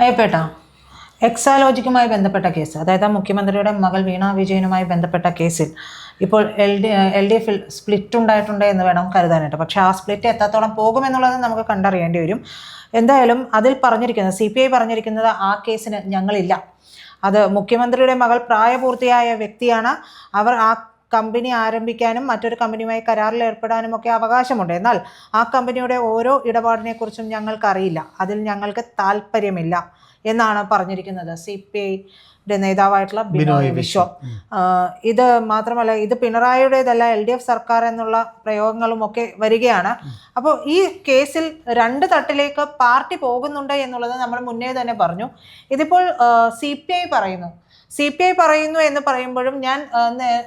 അയ്യപ്പേട്ട എക്സാലോജിക്കുമായി ബന്ധപ്പെട്ട കേസ് അതായത് മുഖ്യമന്ത്രിയുടെ മകൾ വീണ വിജയനുമായി ബന്ധപ്പെട്ട കേസിൽ ഇപ്പോൾ എൽ ഡി എൽ ഡി എഫിൽ സ്പ്ലിറ്റ് ഉണ്ടായിട്ടുണ്ട് എന്ന് വേണം കരുതാനായിട്ട്. പക്ഷേ ആ സ്പ്ലിറ്റ് എത്രത്തോളം പോകുമെന്നുള്ളത് നമുക്ക് കണ്ടറിയേണ്ടി വരും. എന്തായാലും അതിൽ പറഞ്ഞിരിക്കുന്നത് സി പി ഐ പറഞ്ഞിരിക്കുന്നത് ആ കേസിന് ഞങ്ങളില്ല. അത് മുഖ്യമന്ത്രിയുടെ മകൾ പ്രായപൂർത്തിയായ വ്യക്തിയാണ്. അവർ ആ കമ്പനി ആരംഭിക്കാനും മറ്റൊരു കമ്പനിയുമായി കരാറിൽ ഏർപ്പെടാനും ഒക്കെ അവകാശമുണ്ട്. എന്നാൽ ആ കമ്പനിയുടെ ഓരോ ഇടപാടിനെക്കുറിച്ചും ഞങ്ങൾക്കറിയില്ല. അതിൽ ഞങ്ങൾക്ക് താല്പര്യമില്ല എന്നാണ് പറഞ്ഞിരിക്കുന്നത് സി പി ഐയുടെ നേതാവായിട്ടുള്ള ബിനോയ് വിശ്വം. ഇത് മാത്രമല്ല ഇത് പിണറായിയുടേതല്ല എൽ ഡി എഫ് സർക്കാർ എന്നുള്ള പ്രയോഗങ്ങളും ഒക്കെ വരികയാണ്. അപ്പോൾ ഈ കേസിൽ രണ്ട് തട്ടിലേക്ക് പാർട്ടി പോകുന്നുണ്ട് എന്നുള്ളത് നമ്മൾ മുന്നേ തന്നെ പറഞ്ഞു. ഇതിപ്പോൾ സി പി ഐ പറയുന്നു സി പി ഐ പറയുന്നു എന്ന് പറയുമ്പോഴും ഞാൻ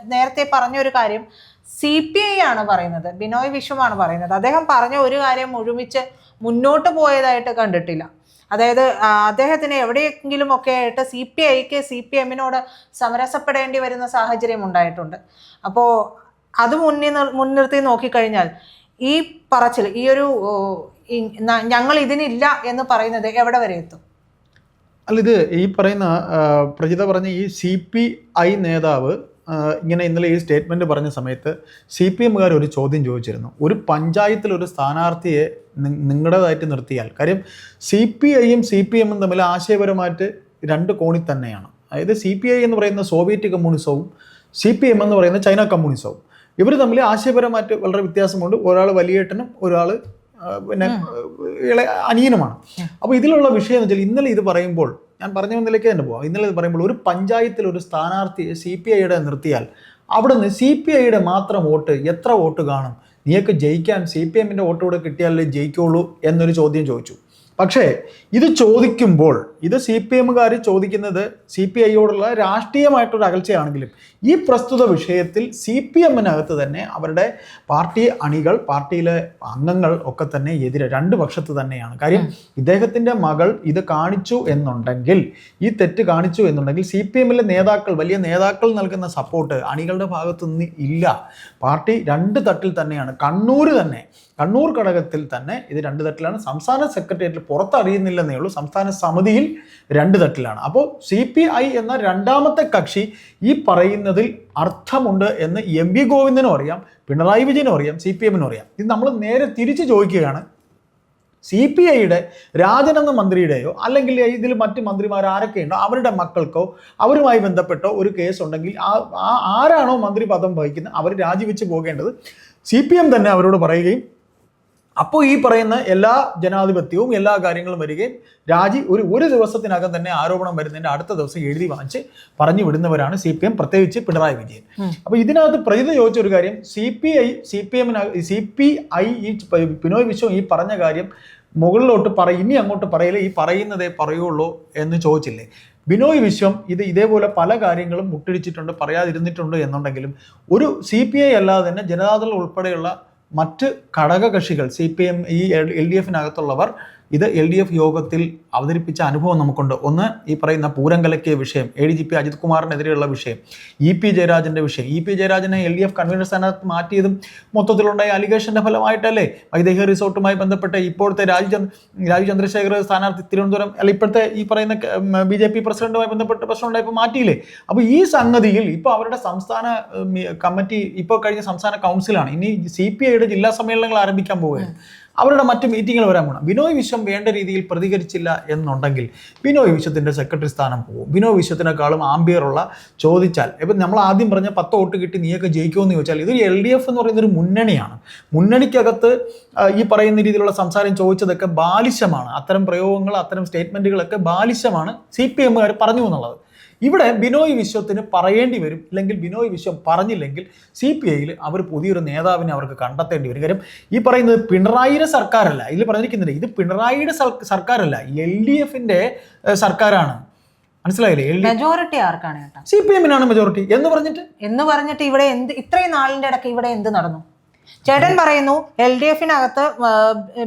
നേരത്തെ പറഞ്ഞ ഒരു കാര്യം സി പി ഐ ആണ് പറയുന്നത്. ബിനോയ് വിശ്വമാണ് പറയുന്നത്. അദ്ദേഹം പറഞ്ഞ ഒരു കാര്യം ഒരുമിച്ച് മുന്നോട്ട് പോയതായിട്ട് കണ്ടിട്ടില്ല. അതായത് അദ്ദേഹത്തിന് എവിടെയെങ്കിലും ഒക്കെ ആയിട്ട് സി പി ഐക്ക് സി പി എമ്മിനോട് സമരസപ്പെടേണ്ടി വരുന്ന സാഹചര്യം ഉണ്ടായിട്ടുണ്ട്. അപ്പോൾ അത് മുന്നിൽ നിർ- മുൻനിർത്തി നോക്കിക്കഴിഞ്ഞാൽ ഈ പറച്ചിൽ ഈ ഒരു ഞങ്ങൾ ഇതിനില്ല എന്ന് പറയുന്നത് എവിടെ വരെ എത്തും? അല്ല ഇത് ഈ പറയുന്ന പ്രജിത പറഞ്ഞ ഈ സി പി ഐ നേതാവ് ഇങ്ങനെ ഇന്നലെ ഈ സ്റ്റേറ്റ്മെന്റ് പറഞ്ഞ സമയത്ത് സി പി എമ്മുകാർ ഒരു ചോദ്യം ചോദിച്ചിരുന്നു. ഒരു പഞ്ചായത്തിൽ ഒരു സ്ഥാനാർത്ഥിയെ നിങ്ങളുടേതായിട്ട് നിർത്തിയാൽ കാര്യം സി പി ഐയും സി പി എമ്മും തമ്മിൽ ആശയപരമായിട്ട് രണ്ട് കോണിൽ തന്നെയാണ്. അതായത് സി പി ഐ എന്ന് പറയുന്ന സോവിയറ്റ് കമ്മ്യൂണിസവും സി പി എം എന്ന് പറയുന്ന ചൈന കമ്മ്യൂണിസവും. ഇവർ തമ്മിൽ ആശയപരമായിട്ട് വളരെ വ്യത്യാസമുണ്ട്. ഒരാൾ വലിയേട്ടനും ഒരാൾ പിന്നെ ഇള അനിയനുമാണ്. അപ്പോൾ ഇതിലുള്ള വിഷയം എന്ന് വെച്ചാൽ ഇന്നലെ ഇത് പറയുമ്പോൾ ഞാൻ പറഞ്ഞ നിലയ്ക്ക് തന്നെ പോവാം. ഇന്നലെ ഇത് പറയുമ്പോൾ ഒരു പഞ്ചായത്തിൽ ഒരു സ്ഥാനാർത്ഥി സി പി ഐയുടെ നിർത്തിയാൽ അവിടുന്ന് സി പി ഐയുടെ മാത്രം വോട്ട് എത്ര വോട്ട് കാണും? നീയൊക്കെ ജയിക്കാൻ സി പി എമ്മിന്റെ വോട്ട് കൂടെ കിട്ടിയാലേ ജയിക്കുള്ളൂ എന്നൊരു ചോദ്യം ചോദിച്ചു. പക്ഷേ ഇത് ചോദിക്കുമ്പോൾ ഇത് സി പി എമ്മുകാർ ചോദിക്കുന്നത് സി പി ഐയോടുള്ള രാഷ്ട്രീയമായിട്ടൊരു അകൽച്ചയാണെങ്കിലും ഈ പ്രസ്തുത വിഷയത്തിൽ സി പി എമ്മിനകത്ത് തന്നെ അവരുടെ പാർട്ടി അണികൾ പാർട്ടിയിലെ അംഗങ്ങൾ ഒക്കെ തന്നെ എതിരെ രണ്ട് പക്ഷത്ത് തന്നെയാണ്. കാര്യം ഇദ്ദേഹത്തിന്റെ മകൾ ഇത് കാണിച്ചു എന്നുണ്ടെങ്കിൽ ഈ തെറ്റ് കാണിച്ചു എന്നുണ്ടെങ്കിൽ സി പി എമ്മിലെ നേതാക്കൾ വലിയ നേതാക്കൾ നൽകുന്ന സപ്പോർട്ട് അണികളുടെ ഭാഗത്തുനിന്ന് ഇല്ല. പാർട്ടി രണ്ട് തട്ടിൽ തന്നെയാണ്. കണ്ണൂർ തന്നെ കണ്ണൂർ ഘടകത്തിൽ തന്നെ ഇത് രണ്ട് തട്ടിലാണ്. സംസ്ഥാന സെക്രട്ടേറിയറ്റിൽ പുറത്തറിയുന്നില്ലെന്നേ ഉള്ളൂ. സംസ്ഥാന സമിതിയിൽ രണ്ട് തട്ടിലാണ്. അപ്പോൾ സി പി ഐ എന്ന രണ്ടാമത്തെ കക്ഷി ഈ പറയുന്നതിൽ അർത്ഥമുണ്ട് എന്ന് എം വി ഗോവിന്ദനും അറിയാം. പിണറായി വിജയനും അറിയാം. സി പി എമ്മിനും അറിയാം. ഇത് നമ്മൾ നേരെ തിരിച്ചു ചോദിക്കുകയാണ്. സി പി ഐയുടെ രാജൻ എന്ന മന്ത്രിയുടെയോ അല്ലെങ്കിൽ ഇതിൽ മറ്റ് മന്ത്രിമാർ ആരൊക്കെയുണ്ടോ അവരുടെ മക്കൾക്കോ അവരുമായി ബന്ധപ്പെട്ടോ ഒരു കേസ് ഉണ്ടെങ്കിൽ ആ- ആരാണോ മന്ത്രി പദം വഹിക്കുന്നത് അവർ രാജിവെച്ച് പോകേണ്ടത് സി പി എം തന്നെ അവരോട് പറയുകയും അപ്പോൾ ഈ പറയുന്ന എല്ലാ ജനാധിപത്യവും എല്ലാ കാര്യങ്ങളും വരികയും രാജി ഒരു ഒരു ദിവസത്തിനകം തന്നെ ആരോപണം വരുന്നതിന്റെ അടുത്ത ദിവസം എഴുതി വാങ്ങിച്ച് പറഞ്ഞു വിടുന്നവരാണ് സി പി എം പ്രത്യേകിച്ച് പിണറായി വിജയൻ. അപ്പോൾ ഇതിനകത്ത് പ്രജിത ചോദിച്ച ഒരു കാര്യം C P I C P എമ്മിന് സി പി ഐ ഈ പിനോയ് വിശ്വം ഈ പറഞ്ഞ കാര്യം മുകളിലോട്ട് പറ ഇനി അങ്ങോട്ട് പറയില്ല ഈ പറയുന്നതേ പറയുള്ളൂ എന്ന് ചോദിച്ചില്ലേ? ബിനോയ് വിശ്വം ഇത് ഇതേപോലെ പല കാര്യങ്ങളും മുട്ടിടിച്ചിട്ടുണ്ട് പറയാതിരുന്നിട്ടുണ്ട് എന്നുണ്ടെങ്കിലും ഒരു സി പി ഐ അല്ലാതെ തന്നെ ജനതാദൾ ഉൾപ്പെടെയുള്ള മറ്റ് ഘടകകക്ഷികൾ സി പി എം ഈ എൽ ഡി എഫിനകത്തുള്ളവർ ഇത് എൽ ഡി എഫ് യോഗത്തിൽ അവതരിപ്പിച്ച അനുഭവം നമുക്കുണ്ട്. ഒന്ന് ഈ പറയുന്ന പൂരം കലക്കിയ വിഷയം A D G P Ajith കുമാറിനെതിരെയുള്ള വിഷയം ഇ പി ജയരാജന്റെ വിഷയം. ഇ പി ജയരാജനെ എൽ ഡി എഫ് കൺവീനർ സ്ഥാനത്ത് മാറ്റിയതും മൊത്തത്തിലുണ്ടായ അലിഗേഷന്റെ ഫലമായിട്ടല്ലേ? വൈദേഹി റിസോർട്ടുമായി ബന്ധപ്പെട്ട് ഇപ്പോഴത്തെ രാജ്ചന്ദ് രാജു ചന്ദ്രശേഖർ സ്ഥാനാർത്ഥി തിരുവനന്തപുരം അല്ല ഇപ്പോഴത്തെ ഈ പറയുന്ന ബി ജെ പി പ്രസിഡന്റുമായി ബന്ധപ്പെട്ട് പ്രശ്നം ഉണ്ടായപ്പോൾ മാറ്റിയില്ലേ? അപ്പോൾ ഈ സംഗതിയിൽ ഇപ്പോൾ അവരുടെ സംസ്ഥാന കമ്മിറ്റി ഇപ്പോൾ കഴിഞ്ഞ സംസ്ഥാന കൗൺസിലാണ്. ഇനി സി പി ഐയുടെ ജില്ലാ സമ്മേളനങ്ങൾ ആരംഭിക്കാൻ പോവുകയാണ്. അവരുടെ മറ്റ് മീറ്റിങ്ങിൽ വരാൻ പോകണം ബിനോയ് വിശ്വം വേണ്ട രീതിയിൽ പ്രതികരിച്ചില്ല എന്നുണ്ടെങ്കിൽ ബിനോയ് വിശ്വത്തിന്റെ സെക്രട്ടറി സ്ഥാനം പോകും. ബിനോയ് വിശ്വത്തിനേക്കാളും ആംബിയറുള്ള ചോദിച്ചാൽ ഇപ്പം നമ്മൾ ആദ്യം പറഞ്ഞ പത്ത് വോട്ട് കിട്ടി നീയൊക്കെ ജയിക്കുമെന്ന് ചോദിച്ചാൽ ഇതൊരു എൽ ഡി എഫ് എന്ന് പറയുന്ന ഒരു മുന്നണിയാണ്. മുന്നണിക്കകത്ത് ഈ പറയുന്ന രീതിയിലുള്ള സംസാരം ചോദിച്ചതൊക്കെ ബാലിശമാണ്. അത്തരം പ്രയോഗങ്ങൾ അത്തരം സ്റ്റേറ്റ്മെന്റുകളൊക്കെ ബാലിശമാണ് സി പി എമ്മുകാർ പറഞ്ഞു എന്നുള്ളത് ഇവിടെ ബിനോയ് വിശ്വത്തിന് പറയേണ്ടി വരും അല്ലെങ്കിൽ ബിനോയ് വിശ്വം പറഞ്ഞില്ലെങ്കിൽ സി പി ഐയിൽ അവർ പുതിയൊരു നേതാവിനെ അവർക്ക് കണ്ടെത്തേണ്ടി വരും. കാര്യം ഈ പറയുന്നത് പിണറായിയുടെ സർക്കാരല്ല. ഇതിൽ പറഞ്ഞിരിക്കുന്നില്ല ഇത് പിണറായിയുടെ സർ- സർക്കാരല്ല. എൽ ഡി എഫിന്റെ സർക്കാരാണ്. മനസ്സിലായില്ലേ? മെജോറിറ്റി ആർക്കാണ് സി പി എമ്മിനാണ് മെജോറിറ്റി എന്ന് പറഞ്ഞിട്ട്? എന്ന് പറഞ്ഞിട്ട് ഇവിടെ എന്ത് ഇത്രയും നാളിന്റെ ഇടയ്ക്ക് ഇവിടെ എന്ത് നടന്നു? ചേട്ടൻ പറയുന്നു എൽ ഡി എഫിനകത്ത്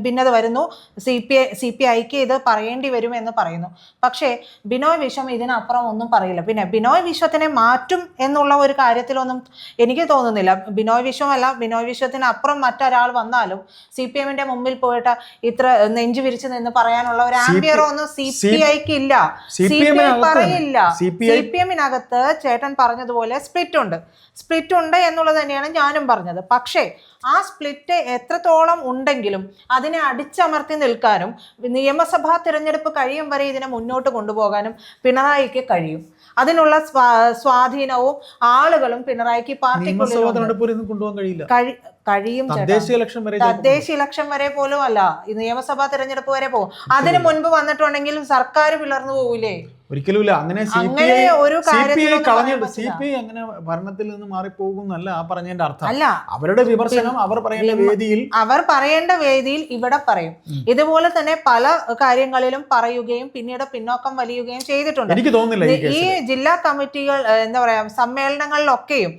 ഭിന്നത വരുന്നു C P I C P ഐക്ക് ഇത് പറയേണ്ടി വരും എന്ന് പറയുന്നു പക്ഷേ ബിനോയ് വിശ്വം ഇതിനപ്പുറം ഒന്നും പറയില്ല പിന്നെ ബിനോയ് വിശ്വത്തിനെ മാറ്റും എന്നുള്ള ഒരു കാര്യത്തിലൊന്നും എനിക്ക് തോന്നുന്നില്ല ബിനോയ് വിശ്വമല്ല ബിനോയ് വിശ്വത്തിന് അപ്പുറം മറ്റൊരാൾ വന്നാലും സി പി എമ്മിന്റെ മുമ്പിൽ പോയിട്ട് ഇത്ര നെഞ്ചു വിരിച്ചു നിന്ന് പറയാനുള്ള ഒരു ആംബിയറോ ഒന്നും സി പി ഐക്ക് ഇല്ല സി പി ഐ പറയില്ല സി പി സി പി എമ്മിനകത്ത് ചേട്ടൻ പറഞ്ഞതുപോലെ സ്പ്ലിറ്റ് ഉണ്ട് സ്പ്ലിറ്റ് ഉണ്ട് എന്നുള്ളത് തന്നെയാണ് ഞാനും പറഞ്ഞത് പക്ഷേ ആ സ്പ്ലിറ്റ് എത്രത്തോളം ഉണ്ടെങ്കിലും അതിനെ അടിച്ചമർത്തി നിൽക്കാനും നിയമസഭാ തിരഞ്ഞെടുപ്പ് കഴിയും വരെ ഇതിനെ മുന്നോട്ട് കൊണ്ടുപോകാനും പിണറായിക്ക് കഴിയും. അതിനുള്ള സ്വാ- സ്വാധീനവും ആളുകളും പിണറായിക്ക് പാർട്ടി കൊണ്ടുപോകാൻ കഴിയില്ല. കഴി- കഴിയും തദ്ദേശ ഇലക്ഷൻ വരെ തദ്ദേശ ഇലക്ഷൻ വരെ പോലും അല്ല. ഈ നിയമസഭാ തെരഞ്ഞെടുപ്പ് വരെ പോകും. അതിന് മുൻപ് വന്നിട്ടുണ്ടെങ്കിൽ സർക്കാർ പിളർന്നു പോകൂലേ ഒരിക്കലും ഇല്ല അങ്ങനെ അങ്ങനെ ഒരു സി പി ഐ കാര്യത്തിലൊന്നും കളഞ്ഞിട്ട് സി പി ഐ അങ്ങനെ ഭരണത്തിൽ നിന്ന് മാറിപ്പോകുന്നല്ല ആ പറഞ്ഞതിന്റെ അർത്ഥം. അല്ല. അവരുടെ വിമർശനം അവർ പറയേണ്ട വേദിയിൽ അവർ പറയേണ്ട വേദിയിൽ ഇവിടെ പറയും. ഇതുപോലെ തന്നെ പല കാര്യങ്ങളിലും പറയുകയും പിന്നീട് പിന്നോക്കം വലിയുകയും ചെയ്തിട്ടുണ്ട്. എനിക്ക് തോന്നുന്നില്ല ഈ ഈ ജില്ലാ കമ്മിറ്റികൾ എന്താ പറയാ സമ്മേളനങ്ങളിലൊക്കെയും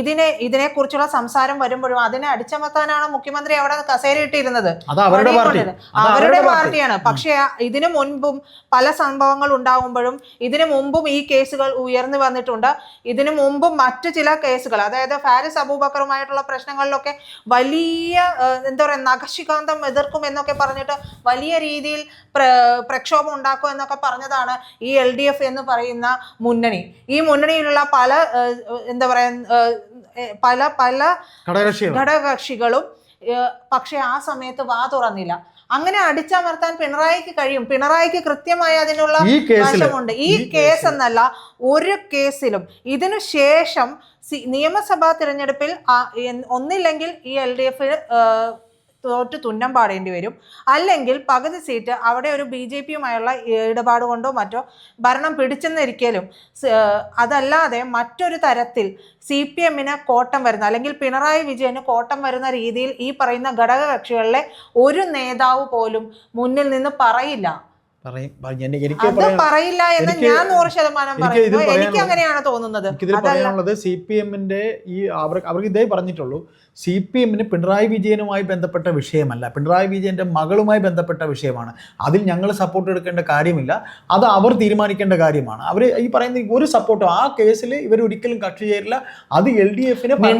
ഇതിനെ ഇതിനെ കുറിച്ചുള്ള സംസാരം വരുമ്പോഴും അതിനെ അടിച്ചമർത്താനാണ് മുഖ്യമന്ത്രി അവിടെ കസേരയിട്ടിരുന്നത് അവരുടെ പാർട്ടി. അവരുടെ പാർട്ടിയാണ്. പക്ഷേ ഇതിനു മുൻപും പല സംഭവങ്ങൾ ഉണ്ടാകുമ്പോഴും ഇതിനു മുമ്പും ഈ കേസുകൾ ഉയർന്നു വന്നിട്ടുണ്ട്. ഇതിനു മുമ്പും മറ്റു ചില കേസുകൾ അതായത് ഫാരിസ് അബൂബക്കറുമായിട്ടുള്ള പ്രശ്നങ്ങളിലൊക്കെ വലിയ എന്താ പറയുക നഖശികാന്തം എതിർക്കും എന്നൊക്കെ പറഞ്ഞിട്ട് വലിയ രീതിയിൽ പ്രക്ഷോഭം ഉണ്ടാക്കും എന്നൊക്കെ പറഞ്ഞതാണ് ഈ എൽ ഡി എഫ് എന്ന് പറയുന്ന മുന്നണി. ഈ മുന്നണിയിലുള്ള പല എന്താ പറയുക ഏഹ്, പല പല ഘടകകക്ഷികളും. പക്ഷെ ആ സമയത്ത് വാ തുറന്നില്ല. അങ്ങനെ അടിച്ചമർത്താൻ പിണറായിക്ക് കഴിയും. പിണറായിക്ക് കൃത്യമായി അതിനുള്ള വശമുണ്ട്. ഈ കേസ് എന്നല്ല ഒരു കേസിലും. ഇതിനു ശേഷം നിയമസഭാ തിരഞ്ഞെടുപ്പിൽ ഒന്നില്ലെങ്കിൽ ഈ എൽ ഡി എഫ് തോറ്റ് തുന്നം പാടേണ്ടി വരും. അല്ലെങ്കിൽ പകുതി സീറ്റ് അവിടെ ഒരു ബി ജെ പിയുമായുള്ള ഇടപാട് കൊണ്ടോ മറ്റോ ഭരണം പിടിച്ചെന്നിരിക്കലും അതല്ലാതെ മറ്റൊരു തരത്തിൽ സി പി എമ്മിന് കോട്ടം വരുന്ന അല്ലെങ്കിൽ പിണറായി വിജയന് കോട്ടം വരുന്ന രീതിയിൽ ഈ പറയുന്ന ഘടകകക്ഷികളിലെ ഒരു നേതാവ് പോലും മുന്നിൽ നിന്ന് പറയില്ല. പറയില്ല എന്ന് ഞാൻ നൂറ് ശതമാനം എനിക്ക് പറയുന്നു അങ്ങനെയാണ് തോന്നുന്നത്. എനിക്കിതിൽ പറയാനുള്ളത് സി പി എമ്മിന്റെ ഈ അവർക്ക് അവർക്ക് ഇതേ പറഞ്ഞിട്ടുള്ളൂ. സി പി എമ്മിന് പിണറായി വിജയനുമായി ബന്ധപ്പെട്ട വിഷയമല്ല. പിണറായി വിജയന്റെ മകളുമായി ബന്ധപ്പെട്ട വിഷയമാണ്. അതിൽ ഞങ്ങൾ സപ്പോർട്ട് എടുക്കേണ്ട കാര്യമില്ല. അത് അവർ തീരുമാനിക്കേണ്ട കാര്യമാണ്. അവർ ഈ പറയുന്ന ഒരു സപ്പോർട്ടും ആ കേസിൽ ഇവർ ഒരിക്കലും കക്ഷി ചേരില്ല. അത് എൽ ഡി എഫിന് പോരെ.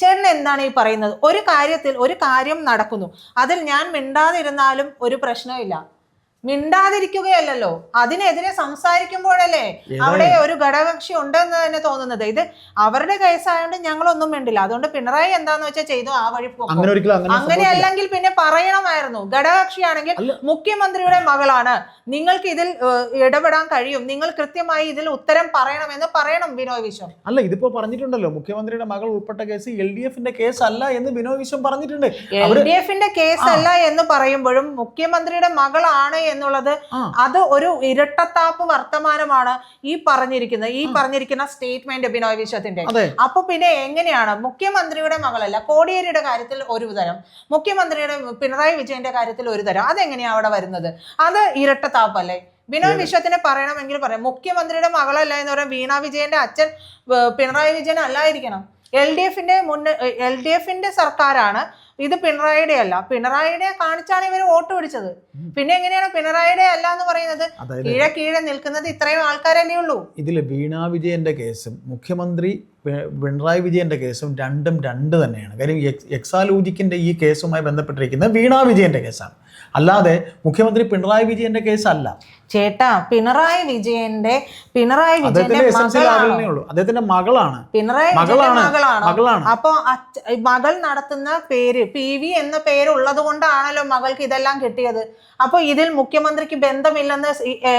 ചേട്ടൻ എന്താണ് ഈ പറയുന്നത്? ഒരു കാര്യത്തിൽ ഒരു കാര്യം നടക്കുന്നു. അതിൽ ഞാൻ മിണ്ടാതിരുന്നാലും ഒരു പ്രശ്നമില്ല മിണ്ടാതിരിക്കുകയല്ലല്ലോ. അതിനെതിരെ സംസാരിക്കുമ്പോഴല്ലേ അവിടെ ഒരു ഘടകകക്ഷി ഉണ്ടെന്ന് തന്നെ തോന്നുന്നത്. ഇത് അവരുടെ കേസായതുകൊണ്ട് ഞങ്ങളൊന്നും മിണ്ടില്ല. അതുകൊണ്ട് പിണറായി എന്താന്ന് വെച്ചാൽ ചെയ്തു ആ വഴി പോകും അങ്ങനെ അല്ലെങ്കിൽ പിന്നെ പറയണമായിരുന്നു. ഘടകകക്ഷിയാണെങ്കിൽ. മുഖ്യമന്ത്രിയുടെ മകളാണ്. നിങ്ങൾക്ക് ഇതിൽ ഇടപെടാൻ കഴിയും. നിങ്ങൾ കൃത്യമായി ഇതിൽ ഉത്തരം പറയണമെന്ന് പറയണം ബിനോയ് വിശ്വം. അല്ല ഇതിപ്പോ പറഞ്ഞിട്ടുണ്ടല്ലോ മുഖ്യമന്ത്രിയുടെ മകൾ ഉൾപ്പെട്ട കേസ് എൽ ഡി എഫിന്റെ കേസ് അല്ല എന്ന് ബിനോയ് വിശ്വം പറഞ്ഞിട്ടുണ്ട്. എൽ ഡി എഫിന്റെ കേസ് അല്ല എന്ന് പറയുമ്പോഴും മുഖ്യമന്ത്രിയുടെ മകളാണ് എന്നുള്ളത് അത് ഒരു ഇരട്ടത്താപ്പ് വർത്തമാനമാണ് ഈ പറഞ്ഞിരിക്കുന്നത്. ഈ പറഞ്ഞിരിക്കുന്ന സ്റ്റേറ്റ്മെന്റ് ബിനോയ് വിശ്വത്തിന്റെ. അപ്പൊ പിന്നെ എങ്ങനെയാണ്? മുഖ്യമന്ത്രിയുടെ മകളല്ല കോടിയേരിയുടെ കാര്യത്തിൽ ഒരു തരം. മുഖ്യമന്ത്രിയുടെ പിണറായി വിജയന്റെ കാര്യത്തിൽ ഒരു തരം. അതെങ്ങനെയാ അവിടെ വരുന്നത്? അത് ഇരട്ടത്താപ്പല്ലേ? ബിനോയ് വിശ്വത്തിനെ പറയണമെങ്കിൽ പറയാം. മുഖ്യമന്ത്രിയുടെ മകളല്ല എന്ന് പറയാം. വീണ വിജയന്റെ അച്ഛൻ പിണറായി വിജയൻ അല്ലായിരിക്കണം. എൽ ഡി എഫിന്റെ മുന്ന എൽ ഡി എഫിന്റെ സർക്കാരാണ് ഇത് പിണറായിയുടെ അല്ല. പിണറായിയുടെ കാണിച്ചാണ് ഇവർ വോട്ട് പിടിച്ചത്. പിന്നെ എങ്ങനെയാണ് പിണറായിയുടെ അല്ല എന്ന് പറയുന്നത്? കീഴെ കീഴെ നിൽക്കുന്നത് ഇത്രയും ആൾക്കാരല്ലേ ഉള്ളൂ. ഇതിൽ വീണാ വിജയന്റെ കേസും മുഖ്യമന്ത്രി പിണറായി വിജയന്റെ കേസും രണ്ടും രണ്ട് തന്നെയാണ്. കാര്യം എക്സ് എക്സാലൂജിക്കിന്റെ ഈ കേസുമായി ബന്ധപ്പെട്ടിരിക്കുന്നത് വീണാ വിജയന്റെ കേസാണ്. അല്ലാതെ മുഖ്യമന്ത്രി പിണറായി വിജയന്റെ കേസല്ല. ചേട്ടാ പിണറായി വിജയന്റെ പിണറായി വിജയന്റെ ഉള്ളൂ. അദ്ദേഹത്തിന്റെ മകളാണ്. പിണറായി മകളാണ്. മകളാണ്? അപ്പൊ മകൾ നടത്തുന്ന പേര് പി വി എന്ന പേരുള്ളത് കൊണ്ടാണല്ലോ മകൾക്ക് ഇതെല്ലാം കിട്ടിയത്. അപ്പൊ ഇതിൽ മുഖ്യമന്ത്രിക്ക് ബന്ധമില്ലെന്ന്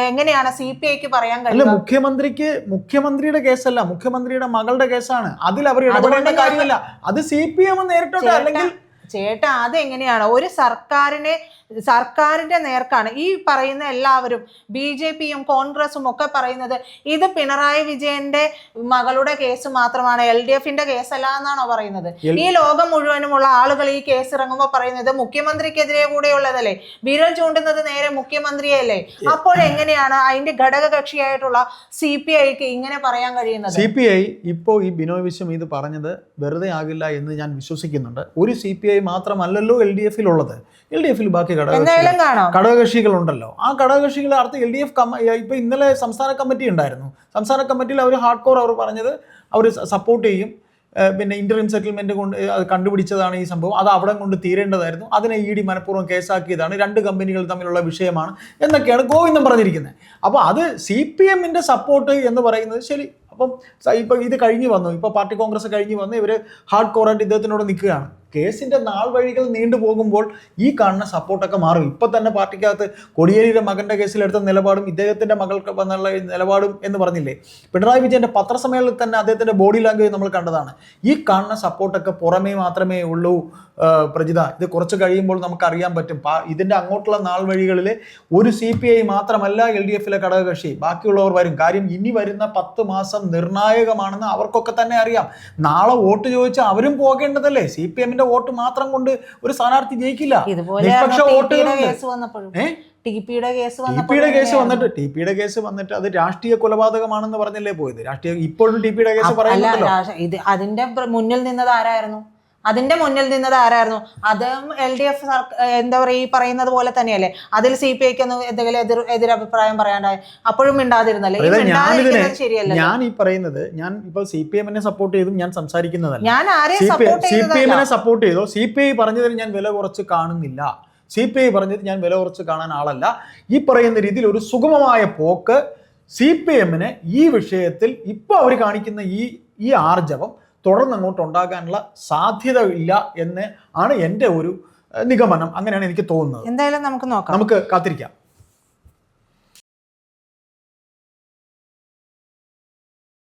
എങ്ങനെയാണ് സി പി ഐക്ക് പറയാൻ അല്ല മുഖ്യമന്ത്രിക്ക് മുഖ്യമന്ത്രിയുടെ കേസല്ല. മുഖ്യമന്ത്രിയുടെ മകളുടെ കേസാണ്. അതിൽ അവർ ഇടപെടേണ്ട കാര്യമില്ല. അത് സി പി എം നേരിട്ടോട്ടെ അല്ലെങ്കിൽ ചേട്ടാ അതെങ്ങനെയാണ്? ഒരു സർക്കാരിനെ സർക്കാരിന്റെ നേർക്കാണ്. ഈ പറയുന്ന എല്ലാവരും ബി ജെ പിയും കോൺഗ്രസും ഒക്കെ പറയുന്നത് ഇത് പിണറായി വിജയന്റെ മകളുടെ കേസ് മാത്രമാണ് എൽ ഡി എഫിന്റെ കേസല്ല എന്നാണോ പറയുന്നത്? ഈ ലോകം മുഴുവനുമുള്ള ആളുകൾ ഈ കേസ് ഇറങ്ങുമ്പോൾ പറയുന്നത് മുഖ്യമന്ത്രിക്കെതിരെ കൂടെയുള്ളതല്ലേ? വിരൽ ചൂണ്ടുന്നത് നേരെ മുഖ്യമന്ത്രിയല്ലേ? അപ്പോൾ എങ്ങനെയാണ് അതിന്റെ ഘടക കക്ഷിയായിട്ടുള്ള സി പി ഐക്ക് ഇങ്ങനെ പറയാൻ കഴിയുന്നത്? സി പി ഐ ഇപ്പോൾ ഈ ബിനോയ് വിശ്വം ഇത് പറഞ്ഞത് വെറുതെ ആകില്ല എന്ന് ഞാൻ വിശ്വസിക്കുന്നുണ്ട്. ഒരു സി പി ഐ മാത്രമല്ലല്ലോ എൽ ഡി എഫിൽ ഉള്ളത് എൽ ഡി എഫിൽ ബാക്കി ഘടകകക്ഷികൾ ഉണ്ടല്ലോ ആ ഘടകകക്ഷികൾ അടുത്ത് എൽ ഡി എഫ് ഇപ്പൊ ഇന്നലെ സംസ്ഥാന കമ്മിറ്റി ഉണ്ടായിരുന്നു. സംസ്ഥാന കമ്മിറ്റിയിൽ അവർ ഹാർഡ് കോർ അവർ പറഞ്ഞത് അവർ സപ്പോർട്ട് ചെയ്യും. പിന്നെ ഇന്റർവ്യൂ സെറ്റിൽമെന്റ് കൊണ്ട് അത് കണ്ടുപിടിച്ചതാണ് ഈ സംഭവം. അത് അവിടെ കൊണ്ട് തീരേണ്ടതായിരുന്നു. അതിനെ ഇ ഡി മനഃപൂർവം കേസാക്കിയതാണ്. രണ്ട് കമ്പനികൾ തമ്മിലുള്ള വിഷയമാണ് എന്നൊക്കെയാണ് ഗോവിന്ദം പറഞ്ഞിരിക്കുന്നത്. അപ്പോൾ അത് സി പി എമ്മിന്റെ സപ്പോർട്ട് എന്ന് പറയുന്നത് ശരി. അപ്പം ഇപ്പം ഇത് കഴിഞ്ഞ് വന്നു. ഇപ്പോൾ പാർട്ടി കോൺഗ്രസ് കഴിഞ്ഞ് വന്ന് ഇവർ ഹാർഡ് കോറായിട്ട് ഇദ്ദേഹത്തിനോട് നിൽക്കുകയാണ്. കേസിന്റെ നാൾ വഴികൾ നീണ്ടു പോകുമ്പോൾ ഈ കാണുന്ന സപ്പോർട്ടൊക്കെ മാറും. ഇപ്പൊ തന്നെ പാർട്ടിക്കകത്ത് കൊടിയേരിയുടെ മകന്റെ കേസിലെടുത്ത നിലപാടും ഇദ്ദേഹത്തിന്റെ മകൾക്ക് വന്നുള്ള നിലപാടും എന്ന് പറഞ്ഞില്ലേ? പിണറായി വിജയന്റെ പത്രസമ്മേളനത്തിൽ തന്നെ അദ്ദേഹത്തിന്റെ ബോഡി ലാംഗ്വേജ് നമ്മൾ കണ്ടതാണ്. ഈ കാണുന്ന സപ്പോർട്ടൊക്കെ പുറമേ മാത്രമേ ഉള്ളൂ പ്രജിത. ഇത് കുറച്ച് കഴിയുമ്പോൾ നമുക്ക് അറിയാൻ പറ്റും. ഇതിന്റെ അങ്ങോട്ടുള്ള നാൾ വഴികളിൽ ഒരു സി പി ഐ മാത്രമല്ല എൽ ഡി എഫിലെ ഘടകകക്ഷി. ബാക്കിയുള്ളവർ വരും. കാര്യം ഇനി വരുന്ന പത്ത് മാസം നിർണായകമാണെന്ന് അവർക്കൊക്കെ തന്നെ അറിയാം. നാളെ വോട്ട് ചോദിച്ചാൽ അവരും പോകേണ്ടതല്ലേ? സി പി എമ്മിന്റെ വോട്ട് മാത്രം കൊണ്ട് ഒരു സ്ഥാനാർത്ഥി ജയിക്കില്ല. നിഷ്പക്ഷ വോട്ടുകളുണ്ട് കേസ് വന്നപ്പോഴും? ഏ? ടി പിയുടെ കേസ് വന്നിട്ട് ടി പിയുടെ കേസ് വന്നിട്ട് അത് രാഷ്ട്രീയ കൊലപാതകമാണെന്ന് പറഞ്ഞല്ലേ പോയത്? രാഷ്ട്രീയ ഇപ്പോഴും ടി പിയുടെ കേസ് രാഷ- ഇത് അതിന്റെ മുന്നിൽ നിന്നത് ആരായിരുന്നു? അതിന്റെ മുന്നിൽ നിന്നത് ആരായിരുന്നു? അതും എൽ ഡി എഫ് എന്താ പറയുക ഈ പറയുന്നത് പോലെ തന്നെയല്ലേ? അതിൽ സി പി ഐക്ക് ഒന്നും എന്തെങ്കിലും എതിർ എതിരഭിപ്രായം പറയാണ്ടായി. അപ്പോഴും മിണ്ടാതിരുന്നല്ലേ? മിണ്ടാതിരിക്കുന്നത് ശരിയല്ല ഞാൻ ഈ പറയുന്നത് ഞാൻ ഇപ്പൊ സി പി എമ്മിനെ സപ്പോർട്ട് ചെയ്തും ഞാൻ സംസാരിക്കുന്നതല്ല. ഞാൻ ആരെ C P support C P എമ്മിനെ സപ്പോർട്ട് ചെയ്തോ? സി പി ഐ പറഞ്ഞതിന് ഞാൻ വില കുറച്ച് കാണുന്നില്ല. സി പി ഐ പറഞ്ഞത് ഞാൻ വില കുറച്ച് കാണാൻ ആളല്ല. ഈ പറയുന്ന രീതിയിൽ ഒരു സുഗമമായ പോക്ക് സി പി എമ്മിന് ഈ വിഷയത്തിൽ ഇപ്പോൾ അവർ കാണിക്കുന്ന ഈ ഈ ആർജവം തുടർന്ന് അങ്ങോട്ട് ഉണ്ടാകാനുള്ള സാധ്യത ഇല്ല എന്ന് ആണ് എന്റെ ഒരു നിഗമനം. അങ്ങനെയാണ് എനിക്ക് തോന്നുന്നത്. എന്തായാലും നമുക്ക് നോക്കാം. നമുക്ക് കാത്തിരിക്കാം.